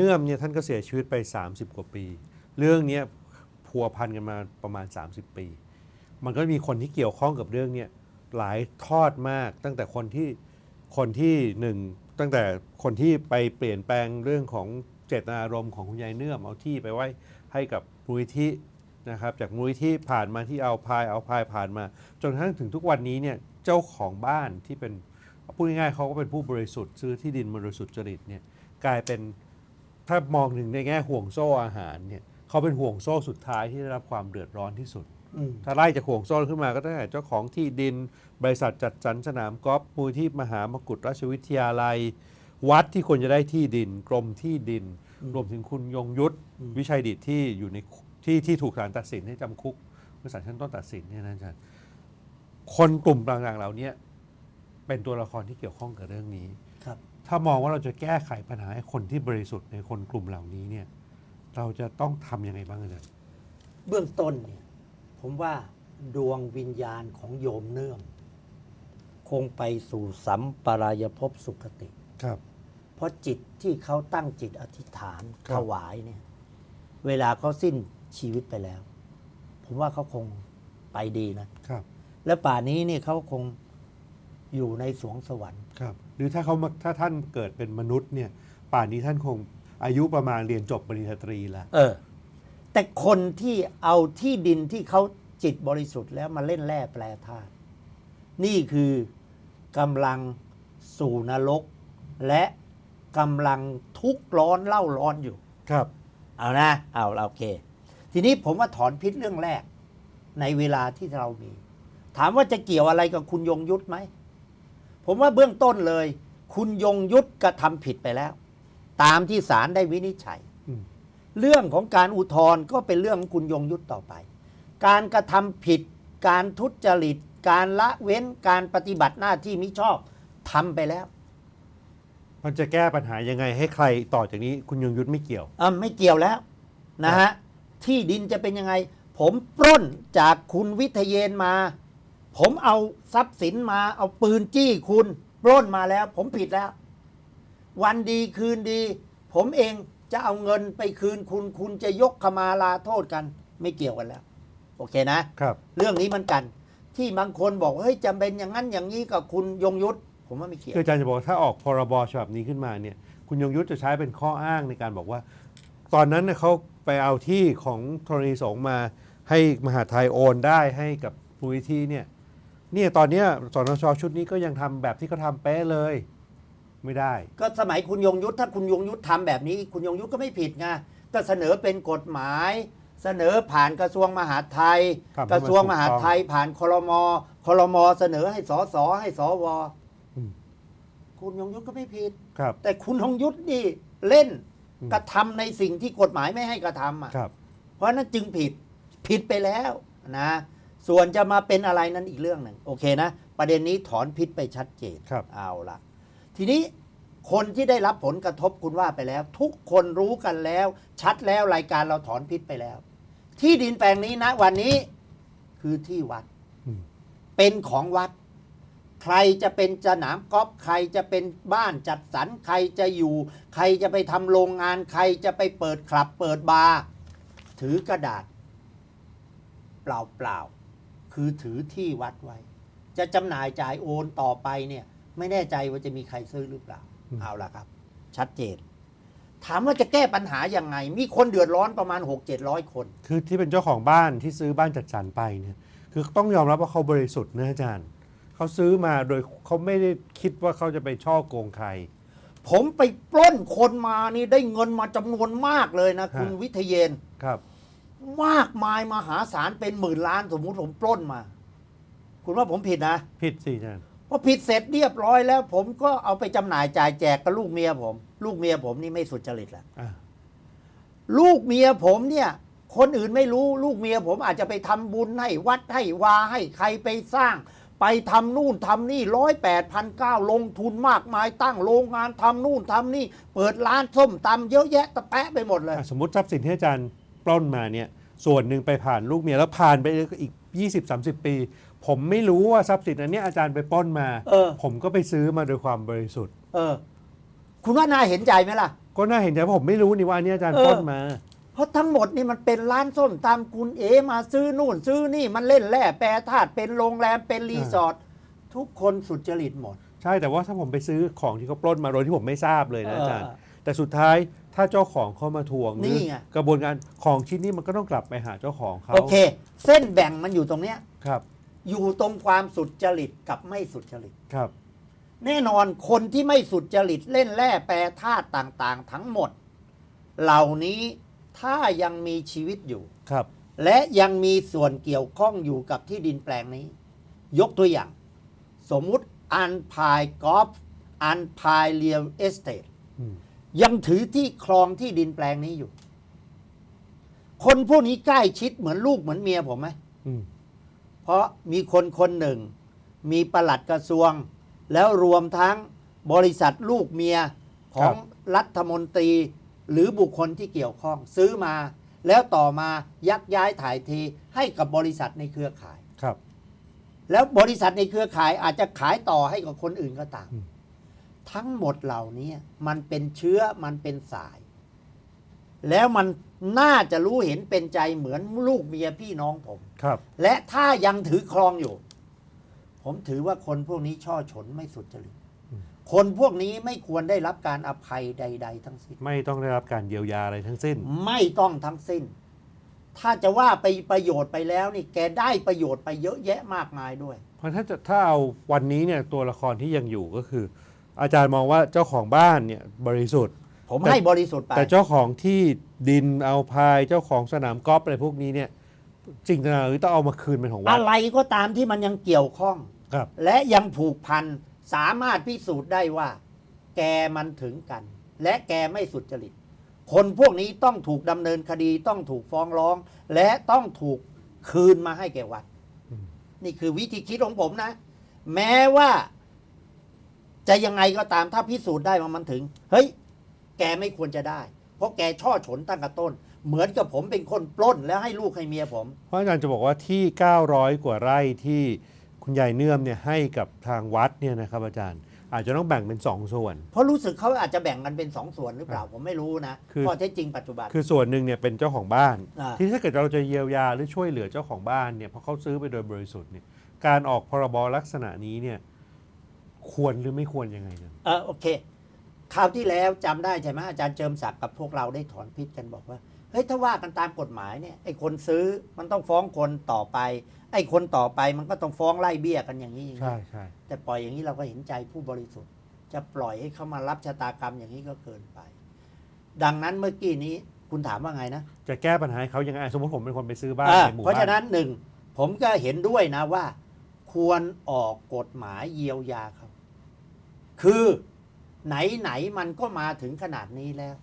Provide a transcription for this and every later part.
เนื่อมเนี่ยท่านก็เสียชีวิตไป 30 กว่าปี เรื่องเนี้ยพัวพันกันมาประมาณ 30 ปี มันก็มีคนที่เกี่ยวข้องกับเรื่องเนี้ยหลายทอดมากตั้งแต่คนที่คนที่หนึ่งตั้งแต่คนที่ไปเปลี่ยนแปลงเรื่องของเจตนารมณ์ของคุณยายเนื่อมเอาที่ไปไว้ให้กับมูลนิธินะครับจากมูลนิธิผ่านมาที่เอาพายเอาพายผ่านมา จนกระทั่งถึงทุกวันนี้เนี่ยเจ้าของบ้านที่เป็นพูดง่ายๆเขาก็เป็นผู้บริสุทธิ์ซื้อที่ดินบริสุทธิ์จริตเนี่ยกลายเป็น ถ้ามองถึงในแง่ห่วงโซ่อาหารเนี่ยเขาเป็นห่วงโซ่สุดท้ายที่ได้รับความเดือดร้อนที่สุดอืมถ้าไล่จากห่วงโซ่ขึ้นมาก็ตั้งแต่เจ้าของที่ดิน บริษัทจัดสรรสนามกอล์ฟมูลที่มหามกุฏราชวิทยาลัย วัดที่ควรจะได้ที่ดิน กรมที่ดิน รวมถึงคุณยงยุทธวิชัยดิตที่อยู่ในที่ที่ถูกศาลตัดสินให้จำคุกเมื่อศาลชั้นต้นตัดสินเนี่ยนะอาจารย์คนกลุ่มต่างๆเหล่านี้เป็นตัวละครที่เกี่ยวข้องกับเรื่องนี้ครับ ถ้ามองว่าเราจะแก้ไขปัญหาให้คนที่บริสุทธิ์ในคนกลุ่มเหล่านี้เนี่ยเราจะต้องทำยังไงบ้างอาจารย์เบื้องต้นเนี่ยผมว่าดวงวิญญาณของโยมเนื่อมคงไปสู่สัมปรายภพสุขติ ครับ เพราะจิตที่เขาตั้งจิตอธิษฐานครับถวายเนี่ยเวลาเขาสิ้นชีวิตไปแล้ว ผมว่าเขาคงไปดีนะครับ และป่านี้เนี่ยเขาคงอยู่ในสวงสวรรค์ครับ หรือถ้าเขามาถ้าท่านเกิดเป็นมนุษย์เนี่ยป่านนี้ท่านคงอายุประมาณเรียนจบปริญญาตรีแล้วเออ แต่คนที่เอาที่ดินที่เขาจิตบริสุทธิ์แล้วมาเล่นแร่แปรธาตุนี่คือกำลังสู่นรก และกำลังทุกข์ร้อนเล่าร้อนอยู่ ครับ เอานะ เอาโอเค ทีนี้ผมว่าถอนพิษเรื่องแรก ในเวลาที่เรามี ถามว่าจะเกี่ยวอะไรกับคุณยงยุทธไหม ผมว่าเบื้องต้นเลย คุณยงยุทธกระทำผิดไปแล้ว ตามที่ศาลได้วินิจฉัยอืมเรื่องของการอุทธรณ์ก็เป็นเรื่องของคุณยงยุทธต่อไป การกระทำผิด การทุจริต การละเว้นการปฏิบัติหน้าที่มิชอบทำไปแล้ว มันจะแก้ปัญหายังไงให้ใครต่อจากนี้คุณยงยุทธไม่เกี่ยวอะไม่เกี่ยวแล้วนะฮะที่ดินจะเป็นยังไง ผมปล้นจากคุณวิทยเยนมา ผมเอาทรัพย์สินมาเอาปืนจี้คุณปล้นมาแล้ว ผมผิดแล้ว วันดีคืนดี ผมเองจะเอาเงินไปคืนคุณ คุณจะยกขมาลาโทษกัน ไม่เกี่ยวกันแล้ว โอเคนะครับ เรื่องนี้เหมันกัน ที่บางคนบอกว่าเฮ้ยจำเป็นอย่างนั้นอย่างนี้กับคุณยงยุทธผมว่าไม่เกี่ยวคืออาจารย์จะบอกว่าถ้าออกพรบฉบับนี้ขึ้นมาเนี่ย คุณยงยุทธจะใช้เป็นข้ออ้างในการบอกว่า ตอนนั้นเน่ยเขาไปเอาที่ของธรณีสงฆ์มาให้มหาไทยโอนได้ให้กับมูลนิธิเนี่ยเนี่ยตอนเนี้ยสนชชุดนี้ก็ยังทำแบบที่เขาทำเป๊ะเลย ไม่ได้ ก็สมัยคุณยงยุทธถ้าคุณยงยุทธทำแบบนี้ คุณยงยุทธก็ไม่ผิดไงก็เสนอเป็นกฎหมาย เสนอผ่านกระทรวงมหาดไทย ครับ กระทรวงมหาดให้มันถูกต้องไทย ผ่านคลมคลมเสนอให้สสให้สวอืมคุณยงยุทธก็ไม่ผิด ครับ แต่คุณยงยุทธนี่เล่นอืม กระทำในสิ่งที่กฎหมายไม่ให้กระทำอะ ครับ เพราะฉะนั้นจึงผิดผิดไปแล้วนะ ส่วนจะมาเป็นอะไรนั้นอีกเรื่องหนึ่งโอเคนะ ประเด็นนี้ถอนพิษไปชัดเจนครับ เอาละทีนี้คนที่ได้รับผลกระทบคุณว่าไปแล้ว ทุกคนรู้กันแล้ว ชัดแล้วรายการเราถอนพิษไปแล้ว ที่ดินแปลงนี้นะวันนี้คือที่วัด อืม เป็นของวัด ใครจะเป็นสนามกอล์ฟใครจะเป็นบ้านจัดสรรใครจะอยู่ ใครจะไปทำโรงงาน ใครจะไปเปิดคลับ เปิดบาร์ถือกระดาษ เปล่าๆ คือถือที่วัดไว้ จะจำหน่ายจ่ายโอนต่อไปเนี่ย ไม่แน่ใจว่าจะมีใครซื้อหรือเปล่าอืมเอาละครับ ชัดเจน ถามว่าจะแก้ปัญหายังไง มีคนเดือดร้อนประมาณ 6 7 0 0 คน คือที่เป็นเจ้าของบ้านที่ซื้อบ้านจัดสรรไปเนี่ย คือต้องยอมรับว่าเขาบริสุทธิ์นะอาจารย์ เขาซื้อมาโดยเขาไม่ได้คิดว่าเขาจะไปช่อโกงใครผมไปปล้นคนมานี่ได้เงินมาจำนวนมากเลยนะฮะคุณวิทยเยนครับ มากมายมหาศาลเป็นหมื่นล้านสมมุติผมปล้นมา คุณว่าผมผิดนะผิดสิอาจารย์พอผิดเสร็จเรียบร้อยแล้ว ผมก็เอาไปจำหน่ายจ่ายแจกกับลูกเมียผม ลูกเมียผมนี่ไม่สุจริตละอ่าลูกเมียผมเนี่ย คนอื่นไม่รู้ลูกเมียผมอาจจะไปทำบุญให้วัดให้วาให้ใครไปสร้าง ไปทำนู่นทำนี่ร้อยแปดพันเก้าลงทุนมากมายตั้งโรงงานทำนู่นทำนี่ เปิดร้านส้มตำเยอะแยะตะแปะไปหมดเลย อะสมมติทรัพย์สินที่อาจารย์ ปล้นมาเนี่ยส่วนหนึ่งไปผ่านลูกเมียแล้วผ่านไปอีก 20-30 ปี ผมไม่รู้ว่าทรัพย์สินอันเนี้ยอาจารย์ไปปล้นมา เออ ผมก็ไปซื้อมาโดยความบริสุทธิ์ เออ คุณว่าน่าเห็นใจไหมล่ะ ก็น่าเห็นใจเพราะผมไม่รู้นี่ว่าอันนี้อาจารย์เออ ปล้นมา เพราะทั้งหมดนี่มันเป็นร้านส้มตำคุณเอมาซื้อนู่นซื้อนี่มันเล่นแร่แปรธาตุเป็นโรงแรมเป็นรีสอร์ททุกคนสุจริตหมด ใช่แต่ว่าถ้าผมไปซื้อของที่เขาปล้นมาโดยที่ผมไม่ทราบเลยนะอาจารย์ เออ แต่สุดท้าย ถ้าเจ้าของเขามาทวงหนี่รือไง กระบวนการของชิ้นนี้มันก็ต้องกลับไปหาเจ้าของเขาโอเค เส้นแบ่งมันอยู่ตรงเนี้ย ครับอยู่ตรงความสุจริตกับไม่สุจริต ครับ แน่นอนคนที่ไม่สุจริตเล่นแร่แปรธาตุต่างๆ ทั้งหมด เหล่านี้ถ้ายังมีชีวิตอยู่ ครับ และยังมีส่วนเกี่ยวข้องอยู่กับที่ดินแปลงนี้ ยกตัวอย่าง สมมุติอันพายกอล์ฟอันพายเรียลเอสเตทอืม ยังถือที่ครองที่ดินแปลงนี้อยู่ คนพวกนี้ใกล้ชิดเหมือนลูกเหมือนเมียผมไหมอืมเพราะมีคนคนหนึ่ง มีประหลัดกระทรวง แล้วรวมทั้งบริษัทลูกเมียของรัฐมนตรีหรือบุคคลที่เกี่ยวข้อง ซื้อมา แล้วต่อมายักย้ายถ่ายเทให้กับบริษัทในเครือข่ายครับ แล้วบริษัทในเครือข่ายอาจจะขายต่อให้กับคนอื่นก็ตามอืม ทั้งหมดเหล่านี้มันเป็นเชื้อมันเป็นสาย แล้วมันน่าจะรู้เห็นเป็นใจเหมือนลูกเมียพี่น้องผมครับ และถ้ายังถือครองอยู่ ผมถือว่าคนพวกนี้ช่อฉนไม่สุจริตคนพวกนี้ไม่ควรได้รับการอภัยใด ๆ ทั้งสิ้น ไม่ต้องได้รับการเยียวยาอะไรทั้งสิ้น ไม่ต้องทั้งสิ้น ถ้าจะว่าไปประโยชน์ไปแล้วนี่แกได้ประโยชน์ไปเยอะแยะมากมายด้วย เพราะถ้าจะถ้าเอาวันนี้เนี่ยตัวละครที่ยังอยู่ก็คือ อาจารย์มองว่าเจ้าของบ้านเนี่ยบริสุทธิ์ ผมแต่ให้บริสุทธิ์ไปแต่เจ้าของที่ดินเอาพายเจ้าของสนามกอล์ฟอะไรพวกนี้เนี่ยจริงๆหรือต้องเอามาคืนเป็นของวัดอะไรก็ตามที่มันยังเกี่ยวข้องครับ และยังผูกพันสามารถพิสูจน์ได้ว่า แกมันถึงกัน และแกไม่สุจริต คนพวกนี้ต้องถูกดำเนินคดีต้องถูกฟ้องร้อง และต้องถูกคืนมาให้แก่วัดอืมนี่คือวิธีคิดของผมนะ แม้ว่า จะยังไงก็ตามถ้าพิสูจน์ได้ว่ามันถึง เฮ้ย แกไม่ควรจะได้ เพราะแกช่อฉนตั้งแต่ต้น เหมือนกับผมเป็นคนปล้นแล้วให้ลูกให้เมียผม เพราะอาจารย์จะบอกว่าที่ 900 กว่าไร่ที่คุณยายเนื่อมเนี่ยให้กับทางวัดเนี่ยนะครับอาจารย์อาจจะต้องแบ่งเป็น 2 ส่วน เพราะรู้สึกเขาอาจจะแบ่งกันเป็นสองส่วนหรือเปล่าผมไม่รู้นะคือข้อเท็จจริงปัจจุบัน คือส่วนหนึ่งเนี่ยเป็นเจ้าของบ้านอ่าที่ถ้าเกิดเราจะเยียวยาหรือช่วยเหลือเจ้าของบ้านเนี่ยเพราะเขาซื้อไปโดยบริสุทธิ์เนี่ยการออกพรบลักษณะนี้เนี่ย ควรหรือไม่ควรยังไงนะเออโอเคคราวที่แล้วจำได้ใช่ไหมอาจารย์เจิมศักดิ์กับพวกเราได้ถอนพิษกันบอกว่าเฮ้ยถ้าว่ากันตามกฎหมายเนี่ยไอ้คนซื้อมันต้องฟ้องคนต่อไป ไอ้คนต่อไปมันก็ต้องฟ้องไล่เบี้ยกันอย่างนี้อย่างนี้ใช่ใช่แต่ปล่อยอย่างนี้เราก็เห็นใจผู้บริสุทธิ์ จะปล่อยให้เขามารับชะตากรรมอย่างนี้ก็เกินไป ดังนั้นเมื่อกี้นี้คุณถามว่าไงนะ จะแก้ปัญหาให้เขายังไงสมมติผมเป็นคนไปซื้อบ้านอ่าในหมู่เพราะบ้าฉะนั้นนหนึ่งผมก็เห็นด้วยนะว่า ควรออกกฎหมายเยียวยาเขา คือไหนไหนๆมันก็มาถึงขนาดนี้แล้ว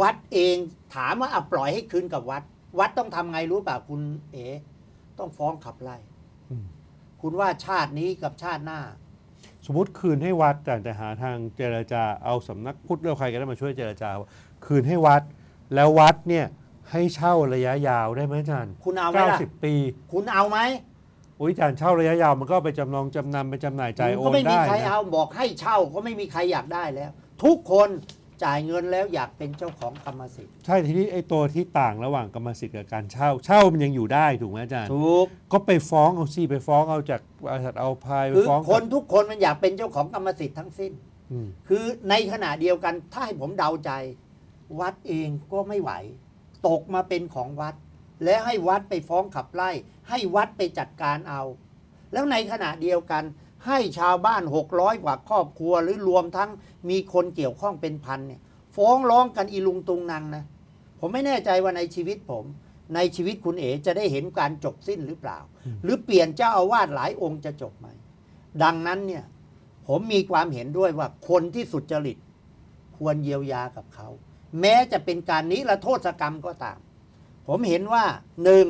วัดเองถามว่าเอาปล่อยให้คืนกับวัด วัดต้องทำไงรู้เปล่าคุณ เอ๋ต้องฟ้องขับไล่อืมคุณว่าชาตินี้กับชาติหน้า สมมติคืนให้วัดแต่จะหาทางเจรจาเอาสำนักพุทธเรือใครก็ได้มาช่วยเจรจาว่าคืนให้วัด แล้ววัดเนี่ยให้เช่าระยะยาวได้ไหมอาจารย์คุณเอาไหมเก้าล่ะสิบปี คุณเอาไหม อุ้ยอาจารย์เช่าระยะยาวมันก็ไปจำนองจำนำไปจำหน่ายจ่ายโอก็นไม่มีได้ใครนะเอาบอกให้เช่าก็ไม่มีใครอยากได้แล้ว ทุกคนจ่ายเงินแล้วอยากเป็นเจ้าของกรรมสิทธิ์ใช่ทีนี้ไอ้ตัวที่ต่างระหว่างกรรมสิทธิ์กับการเช่า เช่ามันยังอยู่ได้ถูกไหมอาจารย์ ถูกก็ไปฟ้องเอาสิไปฟ้องเอาจากบริษัทเอาพายไปคือฟ้องคนทุกคนมันอยากเป็นเจ้าของกรรมสิทธิ์ทั้งสิ้น อืมคือในขณะเดียวกันถ้าให้ผมเดาใจ วัดเองก็ไม่ไหว ตกมาเป็นของวัด และให้วัดไปฟ้องขับไล่ ให้วัดไปจัดการเอา แล้วในขณะเดียวกัน ให้ชาวบ้าน 600 กว่าครอบครัวหรือรวมทั้งมีคนเกี่ยวข้องเป็นพันเนี่ยฟ้องร้องกันอีลุงตุงนางนะ ผมไม่แน่ใจว่าในชีวิตผม ในชีวิตคุณเอ๋จะได้เห็นการจบสิ้นหรือเปล่า หรือเปลี่ยนเจ้าอาวาสหลายองค์จะจบไหมดังนั้นเนี่ยผมมีความเห็นด้วยว่าคนที่สุจริต ควรเยียวยากับเขา แม้จะเป็นการนิรโทษกรรมก็ตาม ผมเห็นว่าหนึ่ง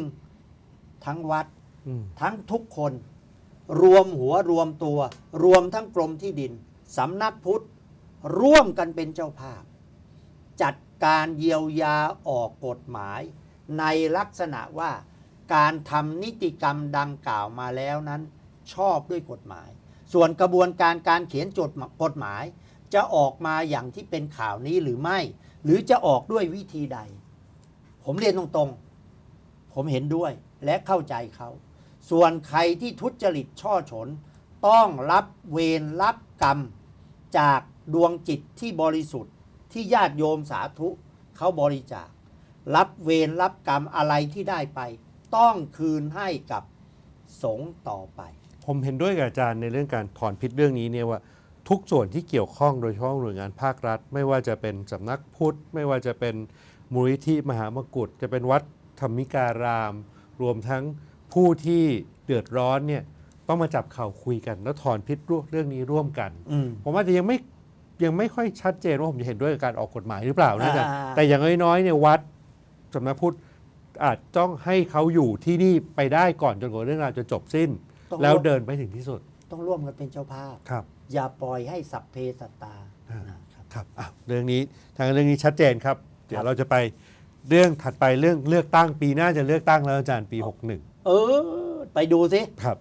ทั้งวัดอืมทั้งทุกคน รวมหัวรวมตัว รวมทั้งกรมที่ดินสำนักพุทธ ร่วมกันเป็นเจ้าภาพ จัดการเยียวยาออกกฎหมาย ในลักษณะว่าการทำนิติกรรมดังกล่าวมาแล้วนั้น ชอบด้วยกฎหมาย ส่วนกระบวนการการเขียนจดกฎหมาย จะออกมาอย่างที่เป็นข่าวนี้หรือไม่ หรือจะออกด้วยวิธีใด ผมเรียนตรงๆ ผมเห็นด้วยและเข้าใจเขา ส่วนใครที่ทุจริตช่อฉน ต้องรับเวรรับกรรม จากดวงจิตที่บริสุทธิ์ที่ญาติโยมสาธุเขาบริจาค รับเวรรับกรรมอะไรที่ได้ไป ต้องคืนให้กับสงฆ์ต่อไป ผมเห็นด้วยกับอาจารย์ในเรื่องการถอนพิษเรื่องนี้เนี่ยว่าทุกส่วนที่เกี่ยวข้องโดยเฉพาะหน่วยงานภาครัฐ ไม่ว่าจะเป็นสำนักพุทธ ไม่ว่าจะเป็น มูลนิธิมหามกุฏจะเป็นวัดธรรมิการาม รวมทั้งผู้ที่เดือดร้อนเนี่ยต้องมาจับเข่าคุยกัน แล้วถอนพิษเรื่องนี้ร่วมกันอืมผมอาจจะยังไม่ยังไม่ค่อยชัดเจนว่าผมจะเห็นด้วยกับการออกกฎหมายหรือเปล่านะอาจารย์อ่าแต่อย่างน้อยๆเนี่ยวัดสำนักพุทธอาจต้องให้เขาอยู่ที่นี่ไปได้ก่อนจนกว่าเรื่องราวจะจบสิ้นต้องแล้วร่วมเดินไปถึงที่สุด ต้องร่วมกันเป็นเจ้าภาพครับ อย่าปล่อยให้สัพเพสัตตาอ่านะครับครับอะเรื่องนี้ทางเรื่องนี้ชัดเจนครับ เดี๋ยครัวบเราจะไปเรื่องถัดไปเรื่องเลือกตั้งปีหน้าจะเลือกตั้งแล้วอาจารย์ปี 61 เออ ไปดูสิครับ